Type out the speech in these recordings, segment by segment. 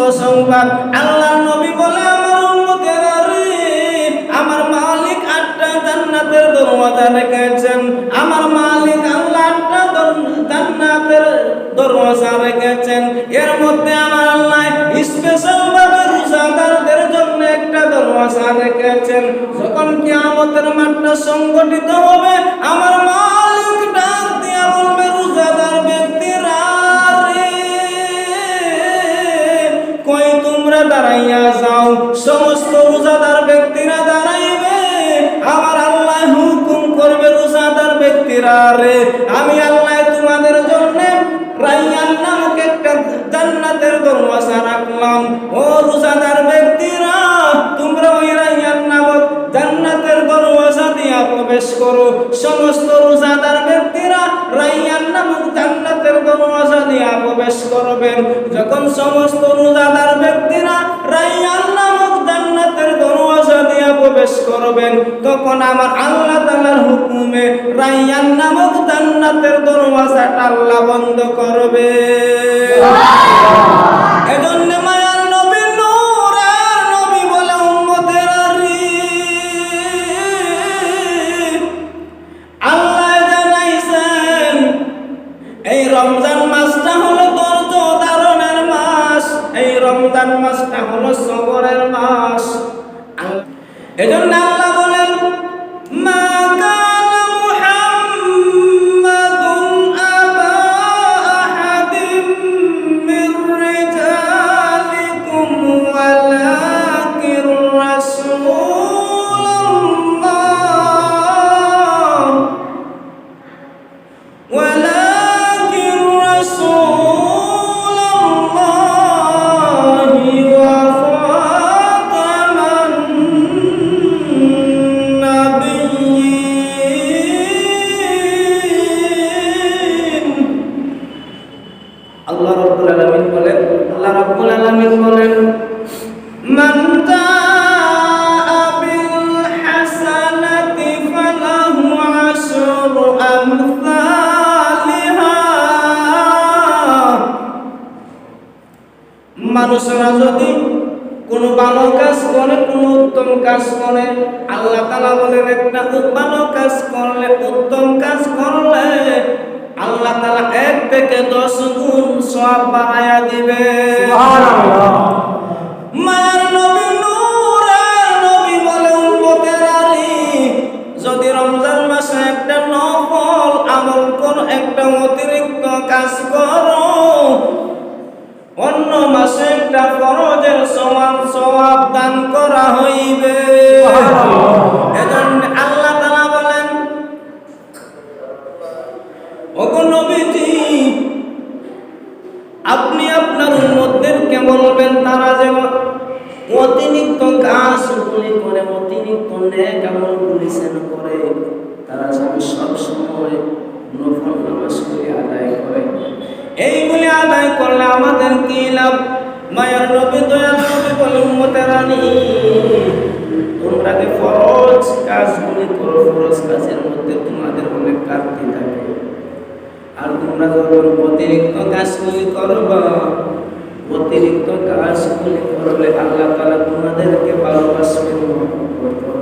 সুসংবাদ আল্লাহ নবী বলে, আমার উম্মতেরা রে আমার মালিক আটটা জান্নাতের দরওয়াজা রেখেছেন। আমার মালিক আল্লাহ আটটা জান্নাতের দরওয়াজা রেখেছেন। এর মধ্যে আমার আল্লাহ স্পেশাল ভাবে রোজাদারদের জন্য একটা দরওয়াজা রেখেছেন। যখন কিয়ামতের মাঠটা সংগঠিত হবে, আমার মালিক সমস্ত রোজাদার ব্যক্তিরা দাঁড়াইবে। আমার আল্লাহ হুকুম করবে রোজাদার ব্যক্তিরা রে আমি আল্লাহ তোমাদের জন্য রাইয়ান একটা জান্নাতের দরওয়াজা রাখলাম। ও রোজাদার ব্যক্তিরা, তোমরা ওই রাইয়ান নামক জান্নাতের দরওয়াজা দিয়া প্রবেশ করো। সমস্ত রোজাদার ব্যক্তিরা রাইয়ান নামক জান্নাতের দরওয়াজা দিয়া প্রবেশ করবেন। যখন সমস্ত রোজাদার ব্যক্তিরা রাইয়ান জান্নাতের দরওয়াজা দিয়া প্রবেশ করবেন তখন আমার আল্লাহ তাআলার হুকুমে রাইয়ান নামক জান্নাতের দরওয়াজাটা আল্লাহ বন্ধ করবে। এজন্য মানুষরা যদি কোনো ভালো কাজ করে কোনো উত্তম কাজ করে আল্লাহ তালা বলেন একটা ভালো কাজ করলে উত্তম কাজ করলে আল্লাহ তালা এক থেকে দশ গুণ সব বাড়াইয়া দিবে। মায়ার নবী নবী বলে আলী যদি রমজান মাসে একটা নফল আমল করো একটা অতিরিক্ত কাজ করো অন্য মাসে একটা ফরজের সমান সওয়াব দান করা হইবে। এজন্য আল্লাহ তাআলা বলেন ওগো নবীজি আপনি আপনার উম্মতদেরকে বলবেন তারা যেন অতিরিক্ত কাজ গুলি করে অতিরিক্ত নেক আমল গুলি যেন করে। তারা যেন সব সময় আদায় করে। এইগুলি আদায় করলে আমাদের কি লাভ? মায়ার নবী, দয়াল নবী বলে উম্মতের রানী তোমরা যে ফরজ কাজগুলি করো? ফরজ কাজের মধ্যে তোমাদের অনেক ঘাটতি থাকে। আর তোমরা যখন অতিরিক্ত কাজগুলি করবা, অতিরিক্ত কাজগুলি করলে আল্লাহ তাআলা তোমাদেরকে ভালোবাসবে মহব্বত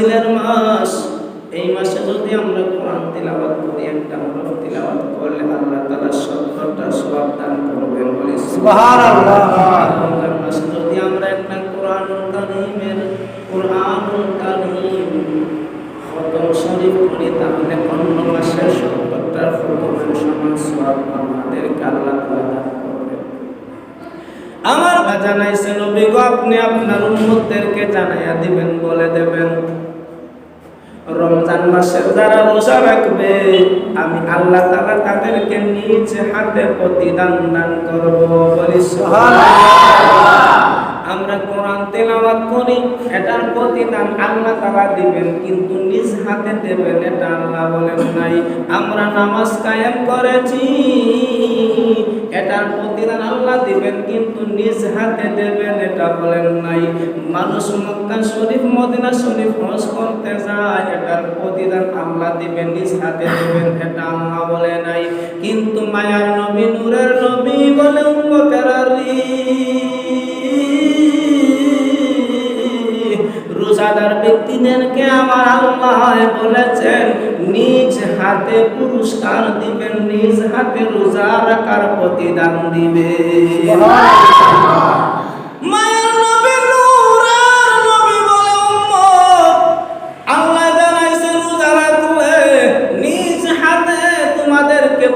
নাজিলের মাস। এই মাসে যদি আমরা কোরআন তিলাওয়াত করি একটা হরফ তিলাওয়াত করলে আল্লাহ তাআলা সত্তরটা সওয়াব দান করবেন বলে সুবহানাল্লাহ। রমজান মাসে যদি আমরা একটা কোরআন কারীমের কোরআন কারীম খতম শরীফ করি তাহলে অন্য মাসে সমান সওয়াব আমাদেরকে আল্লাহ তাআলা দান করবেন। আমার বা জানাইছে নবী গো আপনি আপনার উম্মতদেরকে জানাইয়া দিবেন বলে দেবেন। রমজান মাসের যারা রোজা রাখবে আমি আল্লাহ তাআলা তাদেরকে নিজ হাতে প্রতিদান দান করব বলি আমরা কোরআন তেলাওয়াত করি, এটার প্রতিদান আল্লাহ তাআলা দিবেন, কিন্তু নিজ হাতে দেবেন, এটা আল্লাহ বলেন নাই। আমরা নামাজ কায়েম করেছি এটার প্রতিদান আল্লাহ দিবেন, কিন্তু নিজ হাতে দেবেন এটা বলেন নাই। মানুষ মক্কা শরীফ, মদিনা শরীফ, হজ করতে যায়, এটার প্রতিদান আল্লাহ দিবেন, নিজ হাতে দেবেন এটা আল্লাহ বলে নাই। কিন্তু মায়ার নবী, নূরের নবী বলে উম্মতেরারি রোজাদার ব্যক্তিদেরকে আমার আল্লাহ বলেছেন, নিজ হাতে পুরস্কার দিবেন, নিজ হাতে রোজা রাখার প্রতিদান দিবে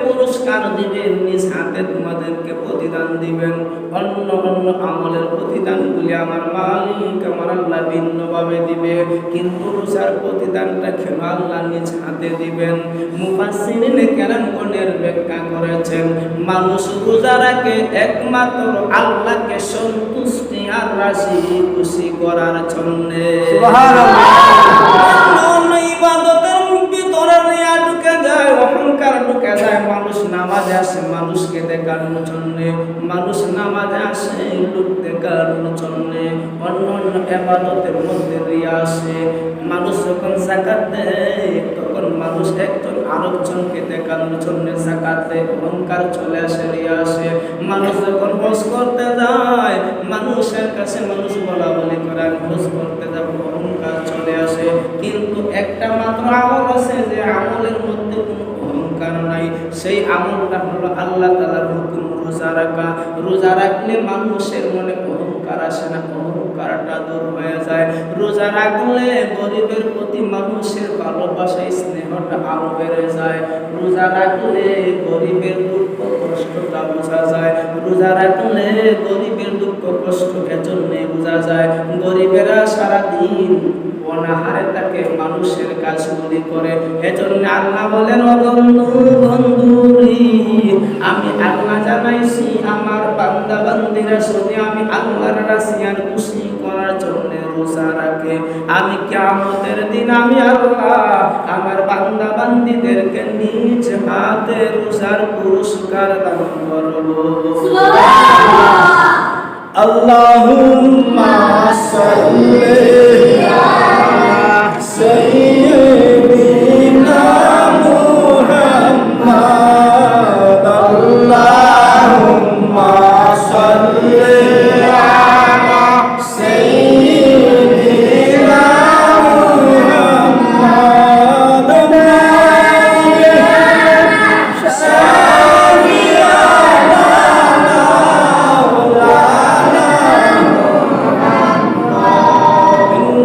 পুরস্কার দিবেন, নিজ হাতে তোমাদেরকে প্রতিদান দিবেন। অন্য অন্য আমলের প্রতিদানগুলি আমার মালিক, আমার আল্লাহ দিবে কিন্তু রোজার প্রতিদানটা কেন আল্লাহ নিজ হাতে দিবেন? মুফাসসিরিন কেরামগণের ব্যাখ্যা করেছেন মানুষ রোজা রাখে একমাত্র আল্লাহকে সন্তুষ্টি আর রাশি খুশি করার জন্যে। আসে মানুষকে দেখানোর জন্য, মানুষ নামাজে আসে, লোক দেখানোর জন্য, অন্য অন্য এবাদতের মধ্যে রিয়া আসে। মানুষ যখন জাকাত দেয়, তখন মানুষ একজন আরেকজনকে দেখানোর জন্য জাকাত দেয়, অহংকার চলে আসে রিয়া আসে। মানুষ যখন হজ করতে যায়, মানুষের কাছে মানুষ বলা বলি করে আমি করতে যাব, অহংকার চলে আসে। কিন্তু একটা মাত্র আমল আছে যে কোনো নাই সেই আমলটা হলো আল্লাহ তালার হুকুম, রোজা রাখা। রোজা রাখলে মানুষের মনে অহংকার আসে না, অহংকারটা দূর হয়ে যায়। রোজা রাখলে গরিবের প্রতি মানুষের ভালোবাসা, স্নেহটা আরও বেড়ে যায়। রোজা রাখলে গরিবের দুঃখ কষ্টটা বোঝা যায়। রোজা রাখলে গরিবের দুঃখ কষ্ট এজন্যে বোঝা যায়। গরিবেরা সারাদিন অনাহারে তাকে মানুষের কাজগুলি করে। এজন্য আল্লাহ বলেন বন্ধু বন্ধুরি আমি আল্লাহ জানাইছি, আমার বান্দা বান্দিরা শুনে আমি আল্লাহর রাশিয়ার খুশি করার জন্য রোজা রাখে। আমি কিয়ামতের দিন আমি আল্লাহ আমার বান্দা বান্দিদেরকে নিজ হাতে রোজার পুরস্কার দান করব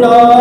নবী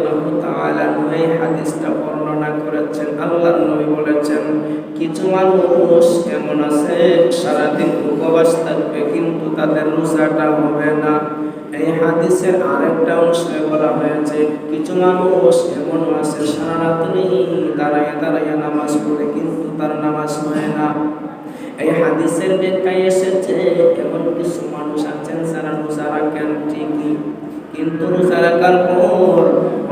রাদিয়াল্লাহু তাআলা এই হাদিসটা বর্ণনা করেছেন। আল্লাহর নবী বলেছেন, কিছু মানুষ এমন আছে, সারাদিন উপবাস থাকবে, কিন্তু তাদের রোজাটা হবে না। এই হাদিসের আরেকটা অংশে বলা হয়েছে, কিছু মানুষ এমন আছে সারা রাত্রি দাঁড়াইয়া দাঁড়াইয়া নামাজ পড়ে, কিন্তু তার নামাজ হয় না। এই হাদিসের ব্যাখ্যায় এসেছে, এমন কিছু মানুষ আছেন যারা রোজা রাখেন ঠিকই, কিন্তু রোজা রাখার পর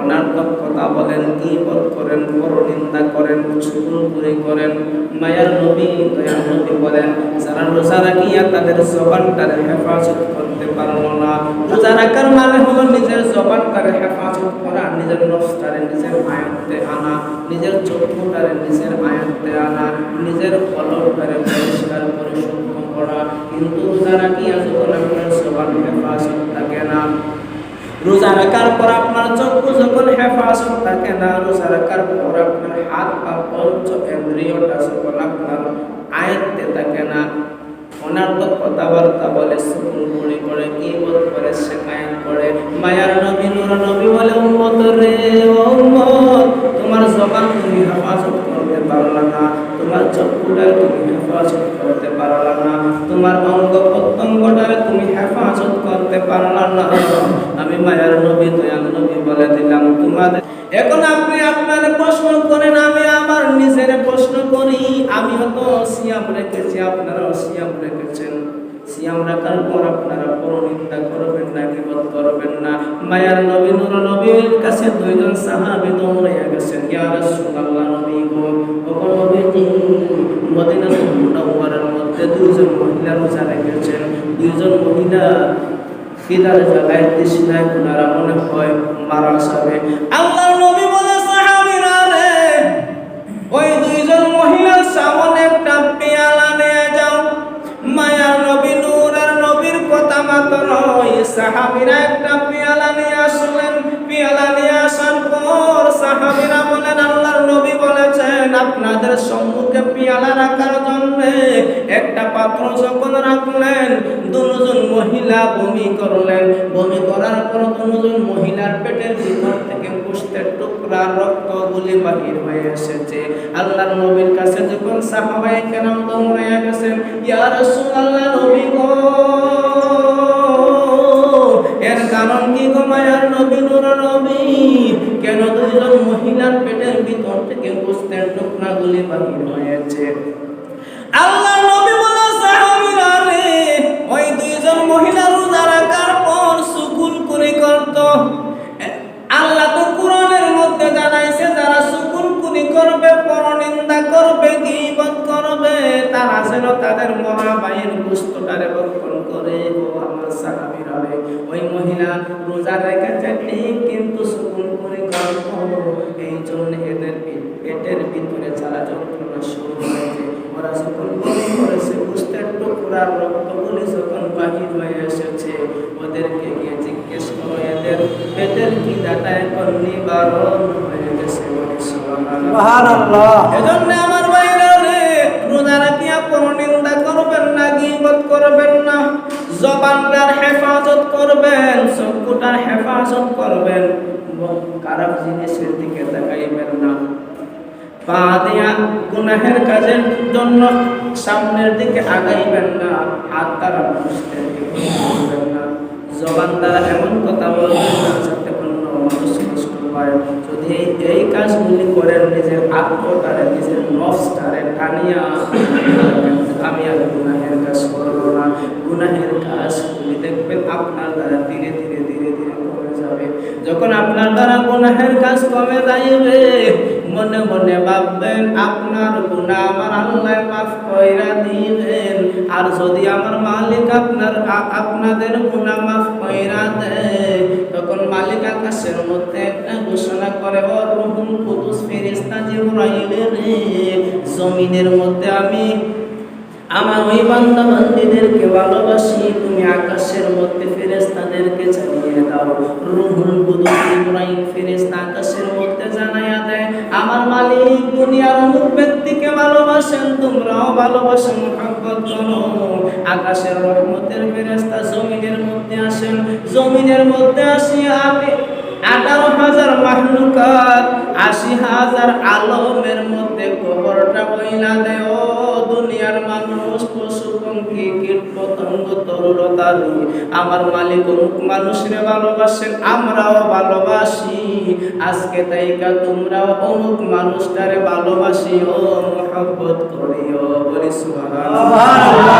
অনার্থক কথা বলেন কি বল করেন বড় নিন্দা করেন চুগুলপুরি করেন, মায়ার নবী, দয়ার নবী বলেন, যারা রোজা রাখিয়া তাদের জবানটার হেফাজত করতে পারল না। রোজা রাখার মানে হলো নিজের জবানটারে হেফাজত করা, নিজের নফসটারে নিজের আয়ত্তে আনা, নিজের চক্ষুটারে নিজের আয়ত্তে আনা, নিজের কলমটারে পরিষ্কার পরিশুদ্ধ করা। কিন্তু রোজা রাখিয়া যখন আপনার জবান হেফাজত থাকে না রোজা রাখার পর আপনার চক্ষু যখন হেফাজত থাকে না, রোজা রাখার পর আপনার হাত পা পঞ্চ ইন্দ্রিয়টা সকল আপনার করি আমিও তো সিয়াম রেখেছি, আপনারাও সিয়াম রেখেছেন। সিয়াম রাখার পর আপনারা পরনিন্দা করবেন না কিবত করবেন না। মায়ার নবী নবীর কাছে দুইজন সাহাবী দৌড়াইয়া গেছেন। ইয়া নবী গো মধ্যে দুইজন মহিলা রোজা রেখেছেন। দুইজন মহিলা জায়গায় ওনারা মনে হয় মারা যাবে। আল্লাহ নবী বলে রে, ওই সাহাবীরা একটা পেয়ালা নিয়ে আসলেন। পেয়ালা নিয়ে আসার পর সাহাবীরা বলেন, আল্লাহর নবী বলেছেন, আপনাদের সম্মুখে পেয়ালা রাখার জন্য একটা পাত্র যখন রাখলেন, দুজন মহিলা বমি করলেন। বমি করার পর দুজন মহিলার পেটের ভিতর থেকে পুষ্টের টুকরা রক্ত গুলি বাহির হয়ে এসেছে। আল্লাহর নবীর কাছে যখন সাহাবায়ে কেরাম দৌড়াইয়া গেছেন, ইয়া রাসূলুল্লাহ, নবী হয়েছে। আল্লাহ নবী বলে সাহাবীরা রে, ওই দুইজন মহিলা রোজা রাখার সুকুল করে করত। আল্লাহ তো কোরআনের মধ্যে জানাইছে, যারা সুকুল কুনি করবে, পরনিন্দা করবে, গীবত করবে, তারা যেন তাদের মরা ভাইয়ের গুস্তটারে বক্ষণ করে ও আমার সাহাবীরা রে। ওই মহিলা রোজা রেখেছে, ঠিক কিন্তু সুকুল করে করত। এই জন্য পেটের ভিতরে যারা যন্ত্রণা শুরু হয়েছে ওরা যখন বমি করেছে বুঝতে টুকরার রক্তগুলি যখন বাহির হয়ে এসেছে ওদেরকে গিয়ে জিজ্ঞেস করো এদের পেটের খিদাটা এখন নিবারণ হয়ে গেছে? এজন্য আমার ভাইরা রে রোজা রাখিয়া কোনো নিন্দা করবেন না গীবত করবেন না। জবানটার হেফাজত করবেন চক্ষুটার হেফাজত করবেন খারাপ জিনিসের দিকে তাকাইবেন না। পা দিয়া গুনাহের কাজের জন্য সামনের দিকে আগাইবেন না, হাত দ্বারা মানুষদের জবান দ্বারা এমন কথা বলবেন মানুষ কষ্ট পায়। যদি এই- কাজগুলি করেন, নিজের আত্মটারে নিজের নফসটারে টানিয়া আমি আর গুনাহের কাজ করব না। গুনাহের কাজগুলি দেখবেন আপনার দ্বারা ধীরে ধীরে যাবে যখন আপনার দ্বারা গুনাহের কাজ কমে যাইবে, মনে মনে ভাববেন, আপনার গুনাহ আমার আল্লাহ মাফ কইরা দিবেন। আর যদি আমার মালিক আপনার, আপনাদের গুনাহ মাফ কইরা দেয়, তখন মালিক আকাশের মধ্যে একটা ঘোষণা করে, ও রুহুল কুদুস ফেরেশতা জিবরাইল রে জমিনের মধ্যে আমি আমার ওই বান্দা বান্দিদেরকে ভালোবাসি, তুমি আকাশের মধ্যে ফেরেশতাদেরকে চালিয়ে দাও। রুহুল ফেরেশতা আকাশের মধ্যে জানায়া দেয়, আমার মালিক দুনিয়ার অমুক ব্যক্তিকে ভালোবাসেন, তোমরাও ভালোবাসো মহব্বত করো আকাশের রহমতের ফেরেস্তা জমিনের মধ্যে আসেন, জমিনের মধ্যে আসিয়া আপনি আঠারো হাজার মানুষ আশি হাজার আলমের মধ্যে কবরটা বইলা দেও। দুনিয়ার মানুষ পশু পঙ্খী কীট পতঙ্গ তরুলতারু আমার মালিক অমুক মানুষরে ভালোবাসেন আমরাও ভালোবাসি। আজকে তাইকা তোমরাও অমুক মানুষটারে ভালোবাসি। ও মোহাব্বত করিও বলি সুবহানাল্লাহ।